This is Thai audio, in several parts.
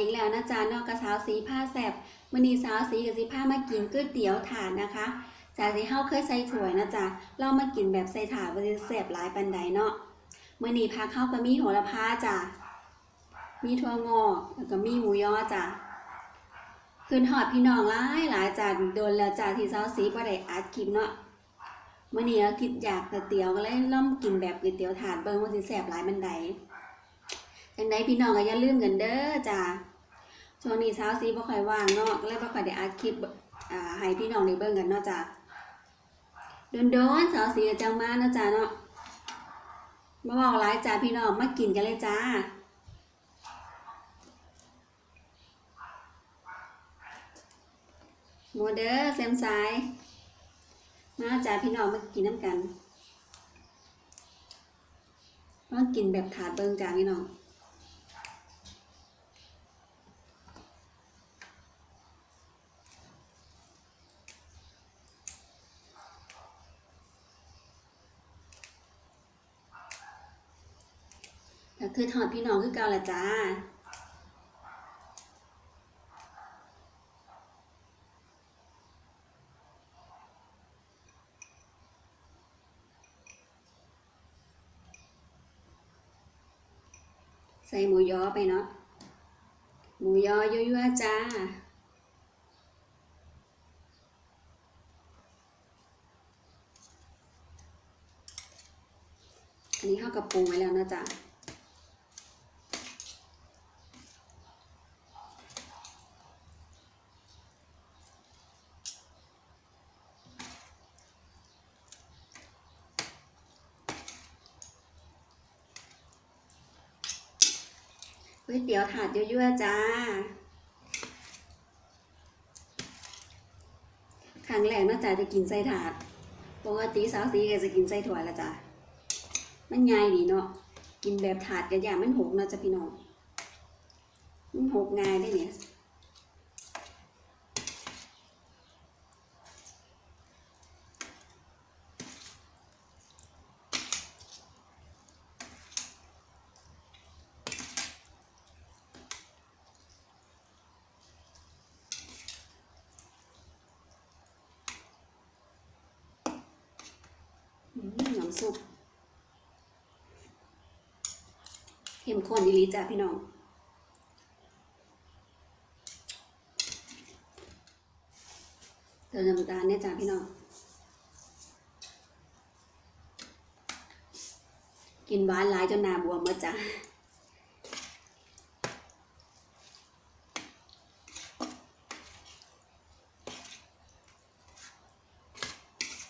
อีกแล้วนะจ๊ะนอกกระสาวสีผ้าแสบมือนี้สาวสีกับสีผ้ามากินก๋วยเตี๋ยวถาดนะคะจากที่เฮาเคยใส่ถ้วยนะจ๊ะเรามากินแบบใส่ถาดบ่ได้แซ่บหลายปานใดเนาะมือนีพักเฮาก็มีโหระพาจ้ะมีถั่วงอกแล้วก็มีหมูยอจ้ะคืนหอดพี่น้องหลายหลายจ้ะโดนแล้วจ้ะที่สาวสีบ่ได้อัดคลิปเนาะมือนี้ก็คิดอยากก๋วยเตี๋ยวก็เลยล่อมกินแบบก๋วยเตี๋ยวถาดเบิ่งว่าสิแซ่บหลายปานใดจังใดพี่น้องก็อย่าลืมกันเด้อจ้า ช่วงนี้เช้าซีบ่ค่อยว่างเนาะเลยบ่ค่อยได้อัดคลิปอ่าให้พี่น้องได้เบิ่งกันเนาะจ้าโดนๆเช้าซีจังมาเนาะจ้าเนาะบ่เว้าหลายจ้าพี่น้องมากินกันเลยจ้าโมเดอแซมซ้ายมาจ้าพี่น้องมากินน้ำกันมากินแบบถาดเบิ่งจ้าพี่น้อง ก็คือทอดพี่น้องคือเก่าละจ้าใส่หมูยอไปเนาะ หมูยอยั่วๆจ้า อันนี้เข้ากับปรุงไว้แล้วนะจ๊ะ ก๋วยเตี๋ยวถาดยั่วๆจ้าครั้งแรกน่าจะจะกินไส้ถาด ปกติสาวสีก็จะกินไส้ถั่วละจ้ะ มันง่ายดีเนาะ กินแบบถาดกันอย่างมันหกเนาะจ้ะพี่น้อง มันหกง่ายได้เนี่ย อืมน้ำ ซุปเข้มข้นดีลีจ้ะพี่น้องเติมน้ำตาลเนี่ยจ้ะพี่น้อง กินหวานหลายจนหน้าบวมหมดจ้ะ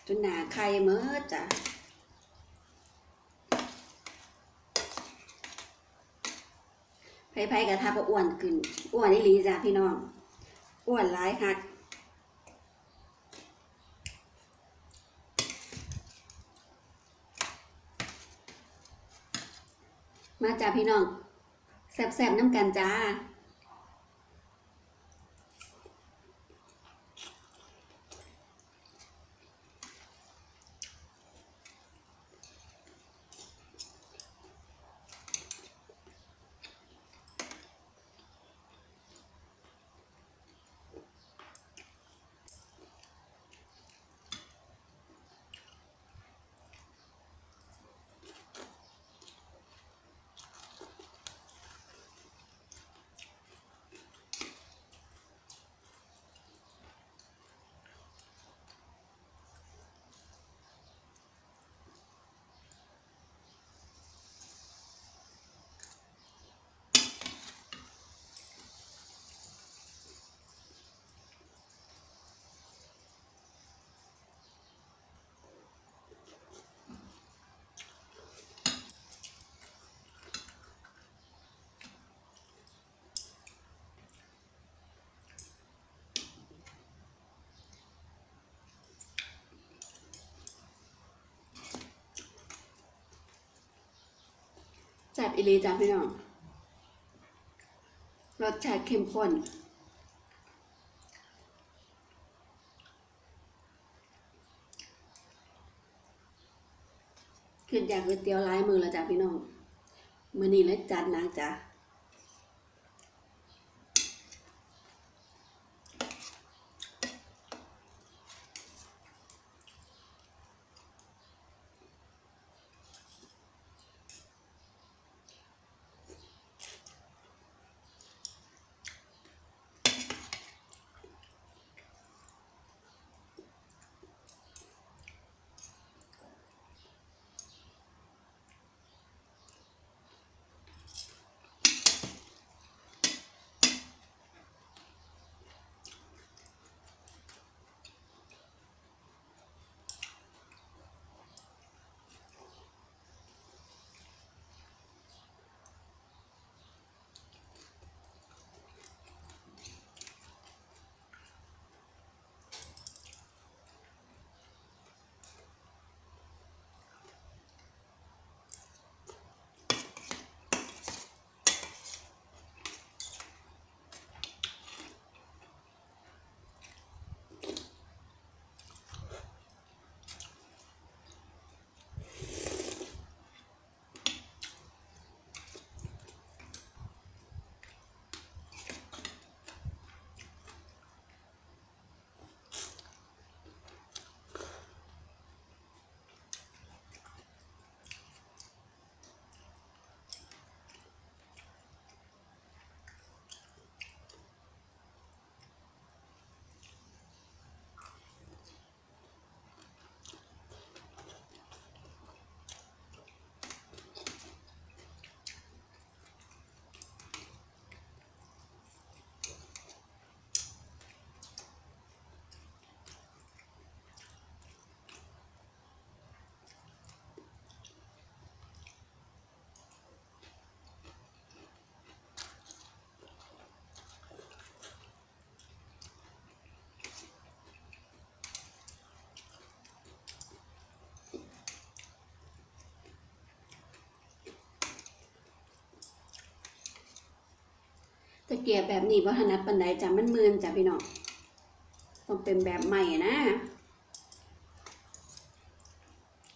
จนหนาไข่เมื่อจ้ะ ไผๆกับทาบอ้วนขึ้น อ้วนนี่ลีจ้ะพี่น้อง อ้วนหลายคักมาจ้าพี่น้องแซบๆน้ำกันจ้า แซ่บอิลีจ้าพี่น้อง รสชาติเข้มข้นขึ้นอยากก๋วยเตี๋ยวร้ายมือแล้วจ้าพี่น้องมือนี้เละจัดนักจ้า เกียบแบบนี้ว่าถนัดปันไดจ้ะมันมืนจ้ะพี่น้องต้องเป็นแบบใหม่นะ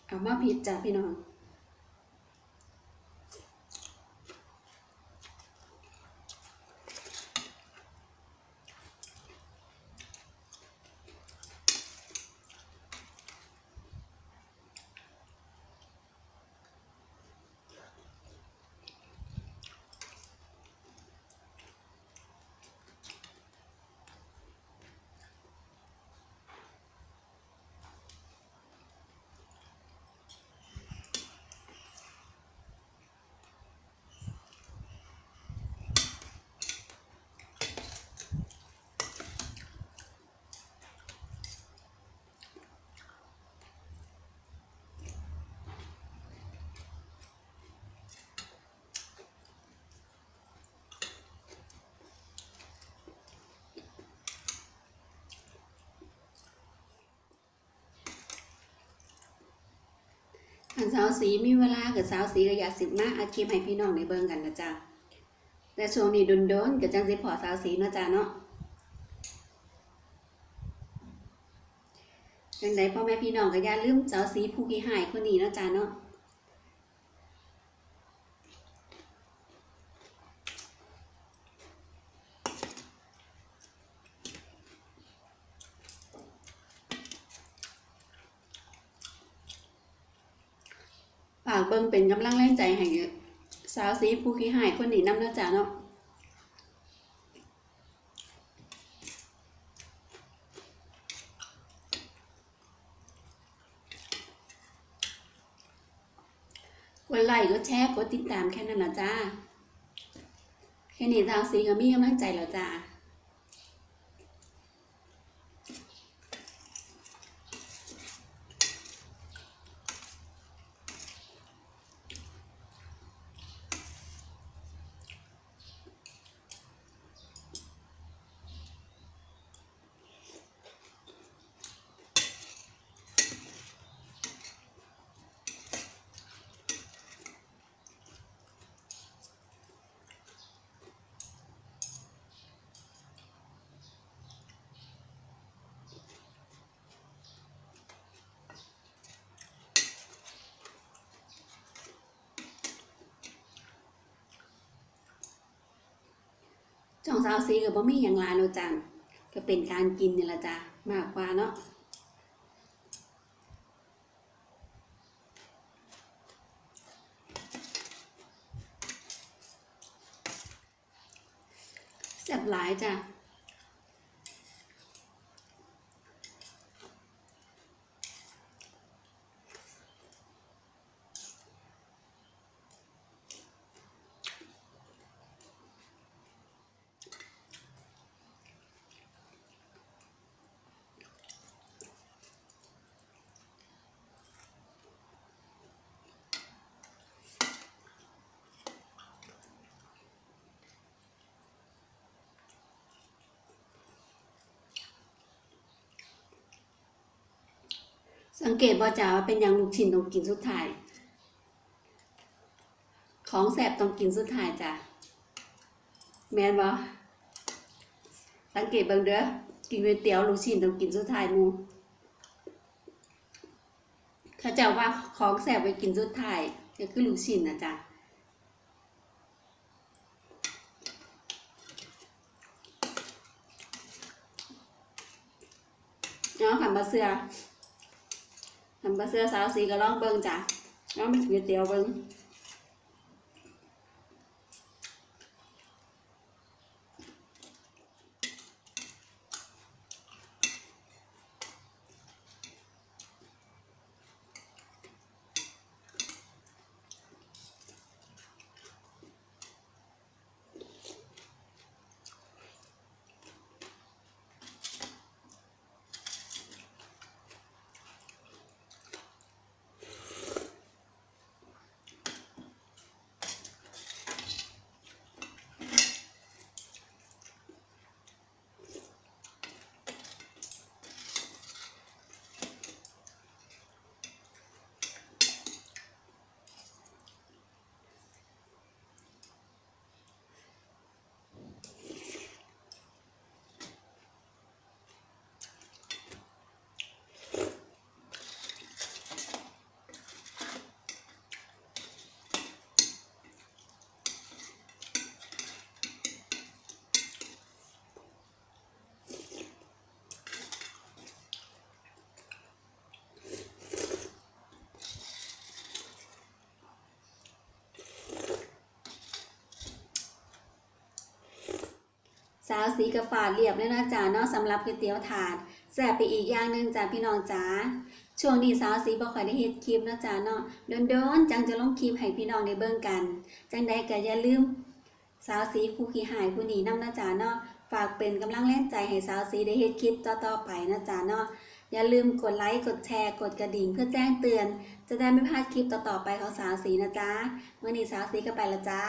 เอามาผิดจ้ะพี่น้อง สาวสีมีเวลากับสาวสีก็อยากสิบมาอาคลิปให้พี่น้องในเบิ่งกันนะจ๊ะแต่ช่วงนี้โดนกับจังสิพอสาวสีเนาะจ๊ะเนาะจังไดพ่อแม่พี่น้องก็อย่าลืมสาวสีผู้ขี้หายคนนี้เนาะจ๊ะเนาะากเบิ่งเป็นกำลังแรงใจให้สาวสีผู้ขี้หายคนนี้นำเนาะจ๊ะเนาะกดไลค์กดแชร์กดติดตามแค่นั้นละจ้า แค่นี้ทางสีก็มีกำลังใจแล้วจ้า จ่องสาวซีกับบ่มีอย่างหลายเนาะจ้าก็เป็นการกินนี่ละจ้ามากกว่าเนาะแซ่บหลายจ้ะ สังเกตบ่จ้าว่าเป็นอย่างลูกชิ้นต้องกินสุดท้าย ของแสบต้องกินสุดท้ายจ้ะแม่นบ่สังเกตเบิ่งเด้อกินก๋วยเตี๋ยวลูกชิ้นต้องกินสุดท้ายมูเขาเจ้าว่าของแสบไปกินสุดท้ายก็คือลูกชิ้นนะจ๊ะเนาะขันบะเสือ ขันบะเสือสาวสีก็ลองเบิ่งจ้ะลองเป็นก๋วยเตี๋ยวเบิ่งาวสีกระฝาดเรียบเลยนะจ๊ะเนาะสำหรับก๋วยเตี๋ยวถาดแซ่บไปอีกอย่างหนึ่งจ้ะพี่น้องจ๋าช่วงนี้สาวสีบ่ค่อยได้เฮ็ดคลิปนะจ๊ะเนาะโดนๆจังจะลงคลิปให้พี่น้องได้เบิ่งกัน จังใดก็อย่าลืม สาวสีคู่ขี้หายผู้นี้นำนะจ๊ะเนาะฝากเป็นกำลังแรงใจให้สาวสีได้เฮ็ดคลิปต่อๆไปนะจ๊ะเนาะอย่าลืมกดไลค์กดแชร์กดกระดิ่งเพื่อแจ้งเตือน จะได้ไม่พลาดคลิปต่อๆไปของสาวสีนะจ๊ะเมื่อนี้สาวสีก็ไปและจ้า